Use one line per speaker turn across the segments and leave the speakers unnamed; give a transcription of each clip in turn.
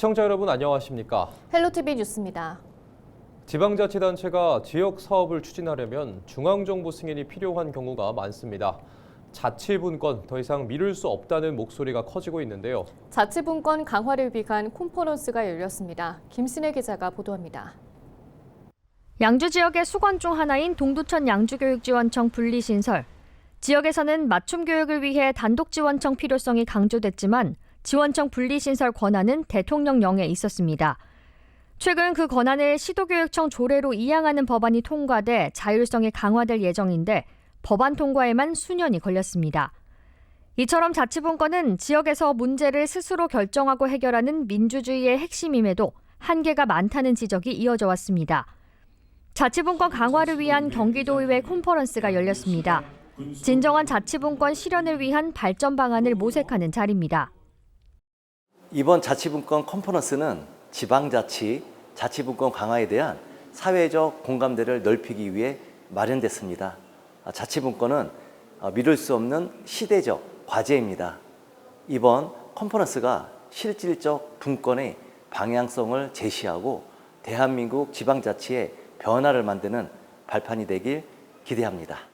시청자 여러분 안녕하십니까?
헬로티비 뉴스입니다.
지방자치단체가 지역 사업을 추진하려면 중앙정부 승인이 필요한 경우가 많습니다. 자치분권 더 이상 미룰 수 없다는 목소리가 커지고 있는데요.
자치분권 강화를 위한 콘퍼런스가 열렸습니다. 김신혜 기자가 보도합니다.
양주 지역의 수건 중 하나인 동두천 양주교육지원청 분리 신설. 지역에서는 맞춤 교육을 위해 단독 지원청 필요성이 강조됐지만 지원청 분리 신설 권한은 대통령령에 있었습니다. 최근 그 권한을 시도교육청 조례로 이양하는 법안이 통과돼 자율성이 강화될 예정인데 법안 통과에만 수년이 걸렸습니다. 이처럼 자치분권은 지역에서 문제를 스스로 결정하고 해결하는 민주주의의 핵심임에도 한계가 많다는 지적이 이어져 왔습니다. 자치분권 강화를 위한 경기도의회 콘퍼런스가 열렸습니다. 진정한 자치분권 실현을 위한 발전 방안을 모색하는 자리입니다.
이번 자치분권 컨퍼런스는 지방자치, 자치분권 강화에 대한 사회적 공감대를 넓히기 위해 마련됐습니다. 아, 자치분권은 어, 미룰 수 없는 시대적 과제입니다. 이번 컨퍼런스가 실질적 분권의 방향성을 제시하고 대한민국 지방자치의 변화를 만드는 발판이 되길 기대합니다.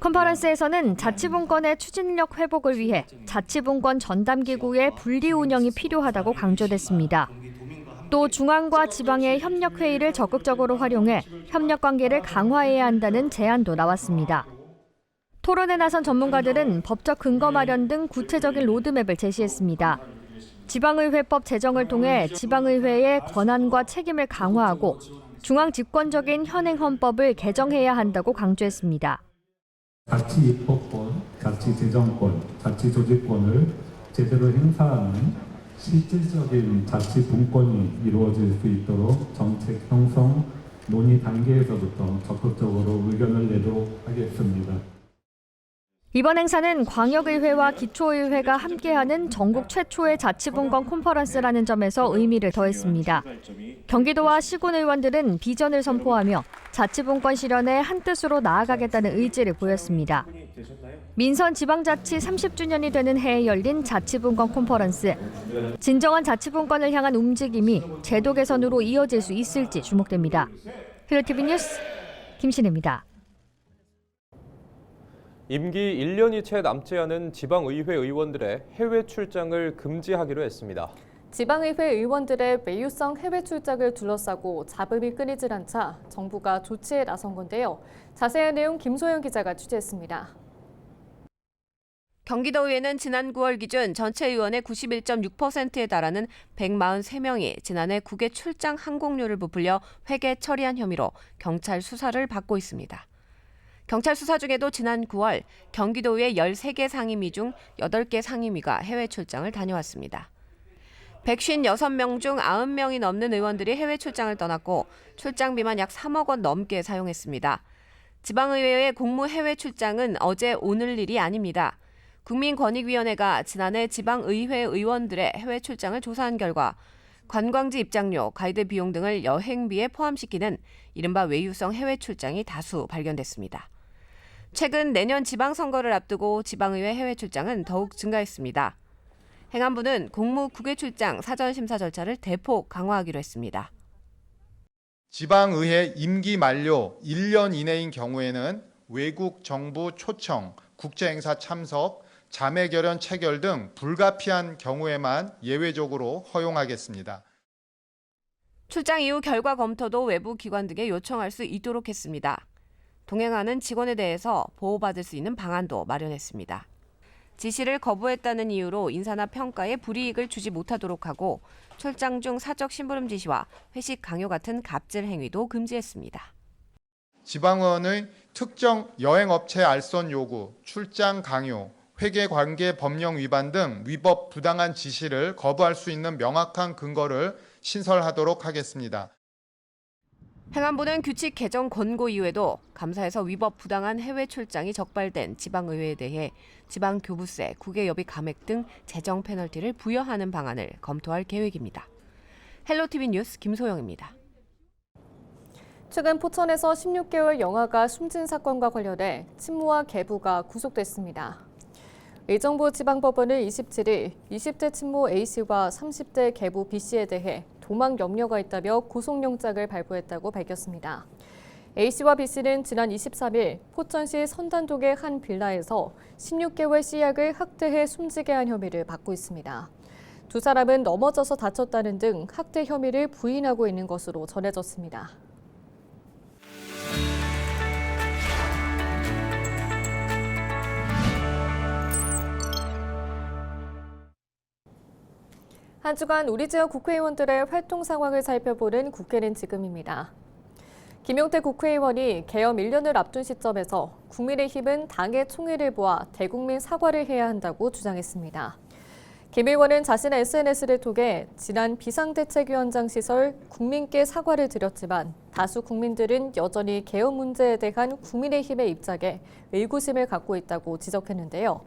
컨퍼런스에서는 자치분권의 추진력 회복을 위해 자치분권 전담기구의 분리 운영이 필요하다고 강조됐습니다. 또 중앙과 지방의 협력 회의를 적극적으로 활용해 협력 관계를 강화해야 한다는 제안도 나왔습니다. 토론에 나선 전문가들은 법적 근거 마련 등 구체적인 로드맵을 제시했습니다. 지방의회법 제정을 통해 지방의회의 권한과 책임을 강화하고 중앙 집권적인 현행 헌법을 개정해야 한다고 강조했습니다.
자치 입법권, 자치 재정권, 자치 조직권을 제대로 행사하는 실질적인 자치 분권이 이루어질 수 있도록 정책 형성 논의 단계에서부터 적극적으로 의견을 내도록 하겠습니다.
이번 행사는 광역의회와 기초의회가 함께하는 전국 최초의 자치분권 콘퍼런스라는 점에서 의미를 더했습니다. 경기도와 시군 의원들은 비전을 선포하며 자치분권 실현에 한뜻으로 나아가겠다는 의지를 보였습니다. 민선 지방자치 30주년이 되는 해에 열린 자치분권 콘퍼런스. 진정한 자치분권을 향한 움직임이 제도 개선으로 이어질 수 있을지 주목됩니다. 힐러티비 뉴스 김신혜입니다.
임기 1년이 채 남지 않은 지방의회 의원들의 해외 출장을 금지하기로 했습니다.
지방의회 의원들의 외유성 해외 출장을 둘러싸고 잡음이 끊이질 않자 정부가 조치에 나선 건데요. 자세한 내용 김소영 기자가 취재했습니다.
경기도의회는 지난 9월 기준 전체 의원의 91.6%에 달하는 143명이 지난해 국외 출장 항공료를 부풀려 회계 처리한 혐의로 경찰 수사를 받고 있습니다. 경찰 수사 중에도 지난 9월 경기도의회 13개 상임위 중 8개 상임위가 해외 출장을 다녀왔습니다. 156명 중 90명이 넘는 의원들이 해외 출장을 떠났고 출장비만 약 3억 원 넘게 사용했습니다. 지방의회의 공무 해외 출장은 어제 오늘 일이 아닙니다. 국민권익위원회가 지난해 지방의회 의원들의 해외 출장을 조사한 결과 관광지 입장료, 가이드 비용 등을 여행비에 포함시키는 이른바 외유성 해외 출장이 다수 발견됐습니다. 최근 내년 지방선거를 앞두고 지방의회 해외 출장은 더욱 증가했습니다. 행안부는 공무 국외 출장 사전 심사 절차를 대폭 강화하기로 했습니다.
지방의회 임기 만료 1년 이내인 경우에는 외국 정부 초청, 국제행사 참석, 자매 결연 체결 등 불가피한 경우에만 예외적으로 허용하겠습니다.
출장 이후 결과 검토도 외부 기관 등에 요청할 수 있도록 했습니다. 동행하는 직원에 대해서 보호받을 수 있는 방안도 마련했습니다. 지시를 거부했다는 이유로 인사나 평가에 불이익을 주지 못하도록 하고 출장 중 사적 심부름 지시와 회식 강요 같은 갑질 행위도 금지했습니다.
지방의원의 특정 여행업체 알선 요구, 출장 강요, 회계관계 법령 위반 등 위법 부당한 지시를 거부할 수 있는 명확한 근거를 신설하도록 하겠습니다.
행안부는 규칙 개정 권고 이후에도 감사에서 위법 부당한 해외 출장이 적발된 지방의회에 대해 지방교부세, 국외여비 감액 등 재정 페널티를 부여하는 방안을 검토할 계획입니다. 헬로티비 뉴스 김소영입니다.
최근 포천에서 16개월 영아가 숨진 사건과 관련해 친모와 계부가 구속됐습니다. 의정부 지방법원은 27일 20대 친모 A씨와 30대 계부 B씨에 대해 도망 염려가 있다며 구속영장을 발부했다고 밝혔습니다. A씨와 B씨는 지난 23일 포천시 선단동의 한 빌라에서 16개월 씨약을 학대해 숨지게 한 혐의를 받고 있습니다. 두 사람은 넘어져서 다쳤다는 등 학대 혐의를 부인하고 있는 것으로 전해졌습니다. 한 주간 우리 지역 국회의원들의 활동 상황을 살펴보는 국회는 지금입니다. 김용태 국회의원이 개엄 1년을 앞둔 시점에서 국민의힘은 당의 총의를 보아 대국민 사과를 해야 한다고 주장했습니다. 김 의원은 자신의 SNS를 통해 지난 비상대책위원장 시설 국민께 사과를 드렸지만 다수 국민들은 여전히 개헌 문제에 대한 국민의힘의 입장에 의구심을 갖고 있다고 지적했는데요.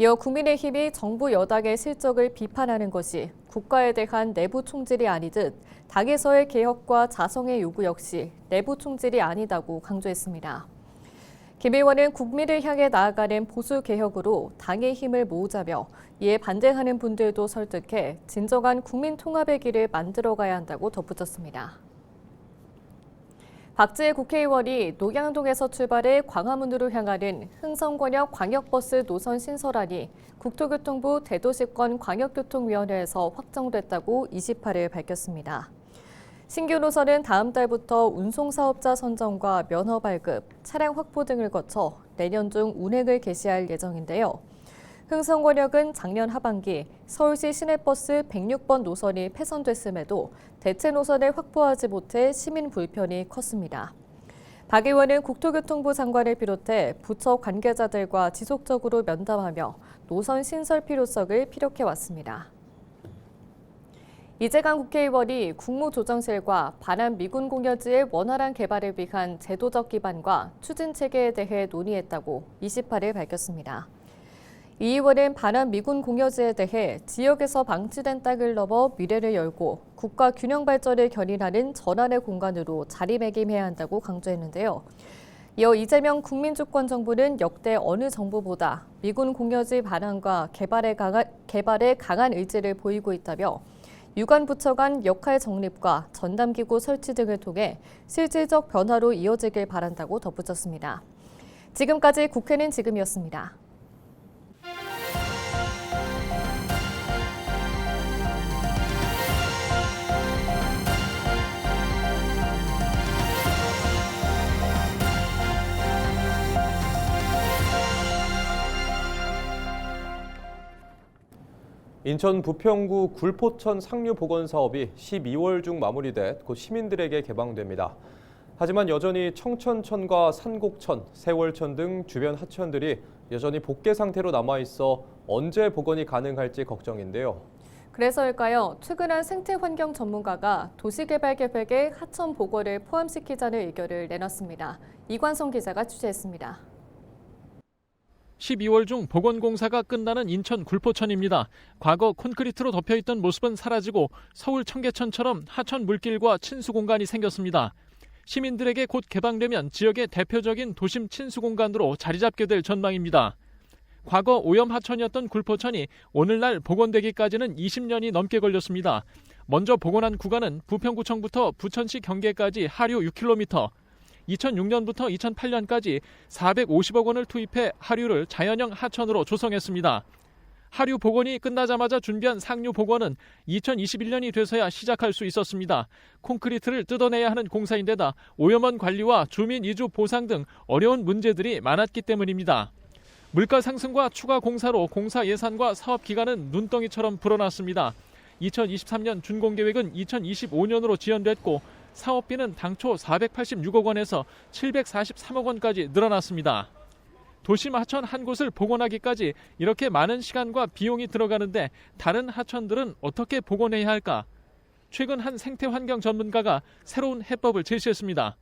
이어 국민의힘이 정부 여당의 실적을 비판하는 것이 국가에 대한 내부 총질이 아니듯 당에서의 개혁과 자성의 요구 역시 내부 총질이 아니다고 강조했습니다. 김 의원은 국민을 향해 나아가는 보수 개혁으로 당의 힘을 모으자며 이에 반대하는 분들도 설득해 진정한 국민 통합의 길을 만들어가야 한다고 덧붙였습니다. 박지혜 국회의원이 녹양동에서 출발해 광화문으로 향하는 흥성권역 광역버스 노선 신설안이 국토교통부 대도시권 광역교통위원회에서 확정됐다고 28일 밝혔습니다. 신규 노선은 다음 달부터 운송사업자 선정과 면허 발급, 차량 확보 등을 거쳐 내년 중 운행을 개시할 예정인데요. 흥성권역은 작년 하반기 서울시 시내버스 106번 노선이 폐선됐음에도 대체 노선을 확보하지 못해 시민 불편이 컸습니다. 박 의원은 국토교통부 장관을 비롯해 부처 관계자들과 지속적으로 면담하며 노선 신설 필요성을 피력해 왔습니다. 이재강 국회의원이 국무조정실과 반환 미군 공여지의 원활한 개발을 위한 제도적 기반과 추진 체계에 대해 논의했다고 28일 밝혔습니다. 이 의원은 반환 미군 공여지에 대해 지역에서 방치된 땅을 넘어 미래를 열고 국가 균형 발전을 견인하는 전환의 공간으로 자리매김해야 한다고 강조했는데요. 이어 이재명 국민주권정부는 역대 어느 정부보다 미군 공여지 반환과 개발에 강한, 개발에 강한 의지를 보이고 있다며 유관 부처 간 역할 정립과 전담기구 설치 등을 통해 실질적 변화로 이어지길 바란다고 덧붙였습니다. 지금까지 국회는 지금이었습니다.
인천 부평구 굴포천 상류 보건 사업이 12월 중 마무리돼 곧 시민들에게 개방됩니다. 하지만 여전히 청천천과 산곡천, 세월천 등 주변 하천들이 여전히 복개 상태로 남아 있어 언제 복원이 가능할지 걱정인데요.
그래서일까요? 최근 생태 환경 전문가가 도시개발 계획에 하천 복원을 포함시키자는 의견을 내놨습니다. 이관성 기자가 취재했습니다.
12월 중 복원공사가 끝나는 인천 굴포천입니다. 과거 콘크리트로 덮여있던 모습은 사라지고 서울 청계천처럼 하천 물길과 친수 공간이 생겼습니다. 시민들에게 곧 개방되면 지역의 대표적인 도심 친수 공간으로 자리 잡게 될 전망입니다. 과거 오염 하천이었던 굴포천이 오늘날 복원되기까지는 20년이 넘게 걸렸습니다. 먼저 복원한 구간은 부평구청부터 부천시 경계까지 하류 6km, 2006년부터 2008년까지 450억 원을 투입해 하류를 자연형 하천으로 조성했습니다. 하류 복원이 끝나자마자 준비한 상류 복원은 2021년이 돼서야 시작할 수 있었습니다. 콘크리트를 뜯어내야 하는 공사인데다 오염원 관리와 주민 이주 보상 등 어려운 문제들이 많았기 때문입니다. 물가 상승과 추가 공사로 공사 예산과 사업 기간은 눈덩이처럼 불어났습니다. 2023년 준공 계획은 2025년으로 지연됐고 사업비는 당초 486억 원에서 743억 원까지 늘어났습니다. 도심 하천 한 곳을 복원하기까지 이렇게 많은 시간과 비용이 들어가는데 다른 하천들은 어떻게 복원해야 할까? 최근 한 생태환경 전문가가 새로운 해법을 제시했습니다.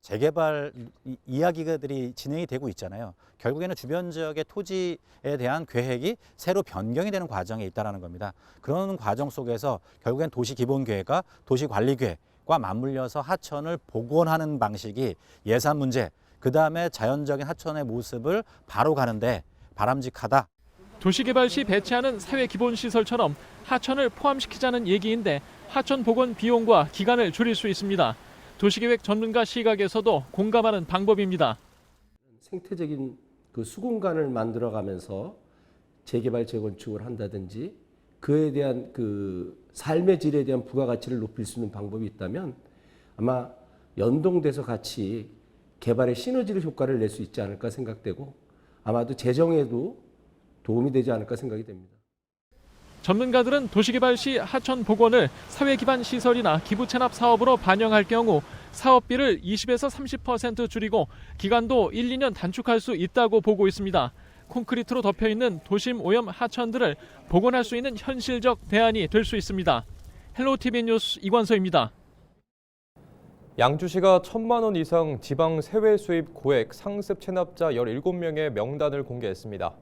재개발 이- 이야기들이 진행이 되고 있잖아요. 결국에는 주변 지역의 토지에 대한 계획이 새로 변경이 되는 과정에 있다는 겁니다. 그런 과정 속에서 결국엔 도시 기본 계획과 도시 관리 계획 과 맞물려서 하천을 복원하는 방식이 예산 문제, 그 다음에 자연적인 하천의 모습을 바로 가는데 바람직하다.
도시개발 시 배치하는 사회 기본 시설처럼 하천을 포함시키자는 얘기인데 하천 복원 비용과 기간을 줄일 수 있습니다. 도시계획 전문가 시각에서도 공감하는 방법입니다.
생태적인 그 수공간을 만들어가면서 재개발 재건축을 한다든지 그에 대한 그 삶의 질에 대한 부가가치를 높일 수 있는 방법이 있다면 아마 연동돼서 같이 개발의 시너지 효과를 낼 수 있지 않을까 생각되고 아마도 재정에도 도움이 되지 않을까 생각이 됩니다.
전문가들은 도시개발 시 하천 복원을 사회 기반 시설이나 기부 체납 사업으로 반영할 경우 사업비를 20에서 30% 줄이고 기간도 1, 2년 단축할 수 있다고 보고 있습니다. 콘크리트로 덮여 있는 도심 오염 하천들을 복원할 수 있는 현실적 대안이 될 수 있습니다. 헬로 TV 뉴스 이관서입니다.
양주시가 천만 원 이상 지방 세외 수입 고액 상습 체납자 17명의 명단을 공개했습니다.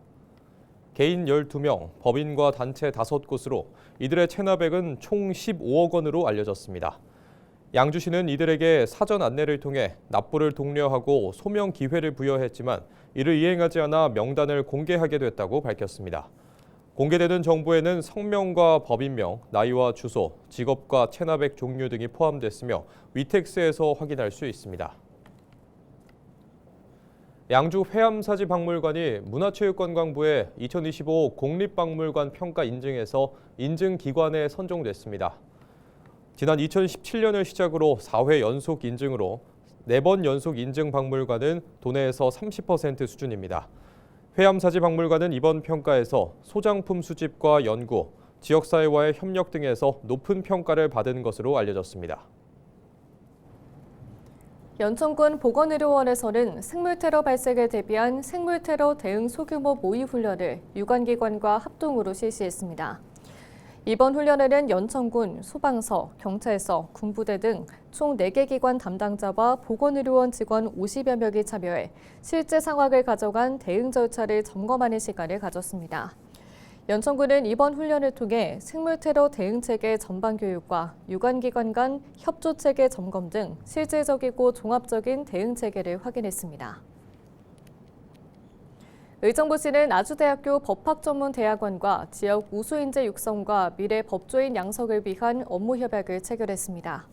개인 12명, 법인과 단체 5곳으로 이들의 체납액은 총 15억 원으로 알려졌습니다. 양주시는 이들에게 사전 안내를 통해 납부를 독려하고 소명 기회를 부여했지만 이를 이행하지 않아 명단을 공개하게 됐다고 밝혔습니다. 공개되는 정보에는 성명과 법인명, 나이와 주소, 직업과 체납액 종류 등이 포함됐으며 위텍스에서 확인할 수 있습니다. 양주 회암사지 박물관이 문화체육관광부의 2025 국립박물관 평가 인증에서 인증기관에 선정됐습니다. 지난 2017년을 시작으로 4회 연속 인증으로 4번 연속 인증 박물관은 도내에서 30% 수준입니다. 회암사지 박물관은 이번 평가에서 소장품 수집과 연구, 지역사회와의 협력 등에서 높은 평가를 받은 것으로 알려졌습니다.
연천군 보건의료원에서는 생물테러 발생에 대비한 생물테러 대응 소규모 모의 훈련을 유관기관과 합동으로 실시했습니다. 이번 훈련에는 연천군, 소방서, 경찰서, 군부대 등 총 4개 기관 담당자와 보건의료원 직원 50여 명이 참여해 실제 상황을 가져간 대응 절차를 점검하는 시간을 가졌습니다. 연천군은 이번 훈련을 통해 생물 테러 대응 체계 전반 교육과 유관 기관 간 협조 체계 점검 등 실질적이고 종합적인 대응 체계를 확인했습니다. 의정부시는 아주대학교 법학전문대학원과 지역 우수인재 육성과 미래 법조인 양성을 위한 업무 협약을 체결했습니다.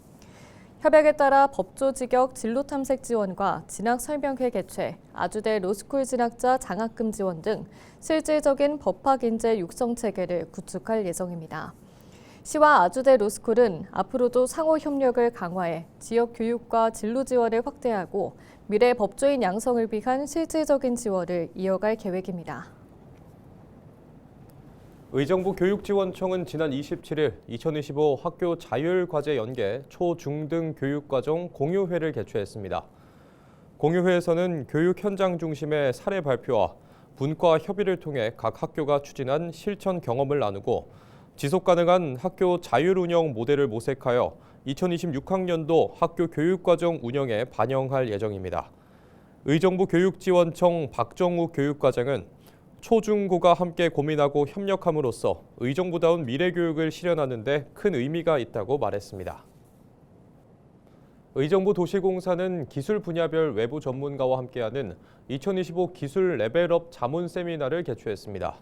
협약에 따라 법조 직역 진로 탐색 지원과 진학 설명회 개최, 아주대 로스쿨 진학자 장학금 지원 등 실질적인 법학 인재 육성 체계를 구축할 예정입니다. 시와 아주대 로스쿨은 앞으로도 상호 협력을 강화해 지역 교육과 진로 지원을 확대하고 미래 법조인 양성을 위한 실질적인 지원을 이어갈 계획입니다.
의정부 교육지원청은 지난 27일 2025 학교 자율과제 연계 초중등 교육과정 공유회를 개최했습니다. 공유회에서는 교육 현장 중심의 사례 발표와 분과 협의를 통해 각 학교가 추진한 실천 경험을 나누고 지속 가능한 학교 자율 운영 모델을 모색하여 2026학년도 학교 교육과정 운영에 반영할 예정입니다. 의정부 교육지원청 박정우 교육과장은 초중고가 함께 고민하고 협력함으로써 의정부다운 미래교육을 실현하는 데 큰 의미가 있다고 말했습니다. 의정부 도시공사는 기술 분야별 외부 전문가와 함께하는 2025 기술 레벨업 자문 세미나를 개최했습니다.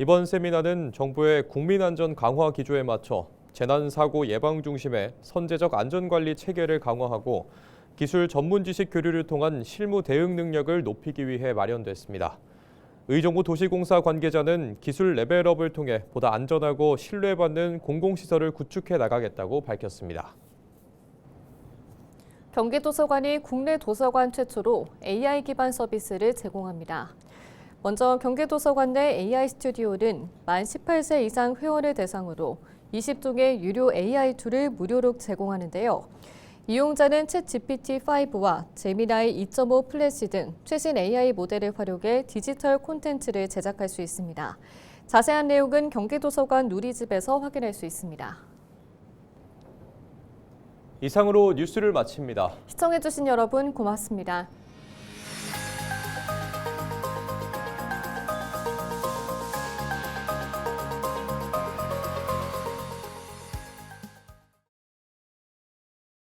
이번 세미나는 정부의 국민안전 강화 기조에 맞춰 재난사고 예방 중심의 선제적 안전관리 체계를 강화하고 기술 전문 지식 교류를 통한 실무 대응 능력을 높이기 위해 마련됐습니다. 의정부 도시공사 관계자는 기술 레벨업을 통해 보다 안전하고 신뢰받는 공공시설을 구축해 나가겠다고 밝혔습니다.
경기도서관이 국내 도서관 최초로 AI 기반 서비스를 제공합니다. 먼저 경기도서관 내 AI 스튜디오는 만 18세 이상 회원을 대상으로 20종의 유료 AI 툴을 무료로 제공하는데요. 이용자는 챗 GPT-5와 제미나이 2.5 플래시 등 최신 AI 모델을 활용해 디지털 콘텐츠를 제작할 수 있습니다. 자세한 내용은 경기도서관 누리집에서 확인할 수 있습니다.
이상으로 뉴스를 마칩니다.
시청해주신 여러분 고맙습니다.